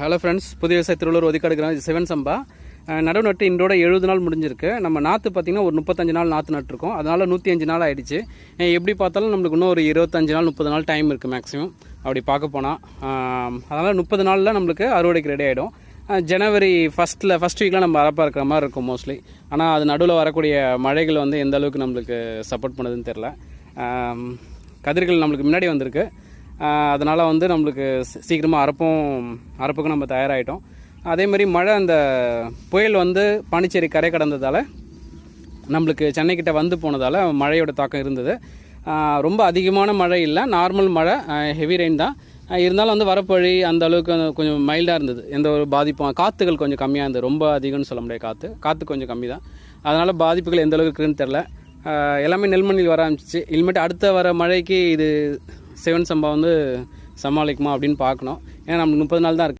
Hello friends புதிய விவசாய திருவள்ளூர் ஒதுக்காடு கிராமம் செவன் சம்பா. நடவு நட்டு இன்றோட எழுபது நாள் முடிஞ்சிருக்கு. நம்ம நாற்று பார்த்திங்கன்னா ஒரு முப்பத்தஞ்சு நாள் நாற்று நட்டுருக்கோம். அதனால் நூற்றி அஞ்சு நாள் ஆகிடுச்சு எப்படி பார்த்தாலும் நம்மளுக்கு இன்னும் ஒரு இருபத்தஞ்சு நாள் முப்பது நாள் டைம் இருக்குது மேக்ஸிமம் அப்படி பார்க்க போனால் அதனால் முப்பது நாளில் நம்மளுக்கு அறுவடைக்கு ரெடி ஆகிடும் ஜனவரி ஃபஸ்ட்டில் ஃபஸ்ட் வீக்கில் நம்ம அரப்பாக இருக்கிற மாதிரி இருக்கும் மோஸ்ட்லி ஆனால் அது நடுவில் வரக்கூடிய மழைகள் வந்து எந்த அளவுக்கு நம்மளுக்கு சப்போர்ட் பண்ணுதுன்னு தெரில கதிர்கள் நம்மளுக்கு முன்னாடி வந்திருக்கு. அதனால் வந்து நம்மளுக்கு சீக்கிரமாக அறப்பும் அறப்புக்கும் நம்ம தயாராகிட்டோம் அதே மாதிரி மழை அந்த புயல் வந்து பாண்டிச்சேரி கரை கடந்ததால் நம்மளுக்கு சென்னைக்கிட்ட வந்து போனதால் மழையோட தாக்கம் இருந்தது. ரொம்ப அதிகமான மழை இல்லை. நார்மல் மழை ஹெவி ரெயின் தான். இருந்தாலும் வந்து வரப்பழி அந்த அளவுக்கு கொஞ்சம் மைல்டாக இருந்தது. எந்த ஒரு பாதிப்பும் காற்றுகள் கொஞ்சம் கம்மியாக இருந்தது. ரொம்ப அதிகம்னு சொல்ல முடியாது காற்று காற்று கொஞ்சம் கம்மி தான். அதனால் பாதிப்புகள் எந்த அளவுக்கு இருக்குன்னு தெரில எல்லாமே நெல்மணியில் வர ஆரம்பிச்சிச்சு. இனிமேட்டு அடுத்த வர மழைக்கு இது செவன் சம்பா வந்து சமாளிக்குமா அப்படின்னு பார்க்கணும். ஏன்னா நம்மளுக்கு முப்பது நாள் தான் இருக்குது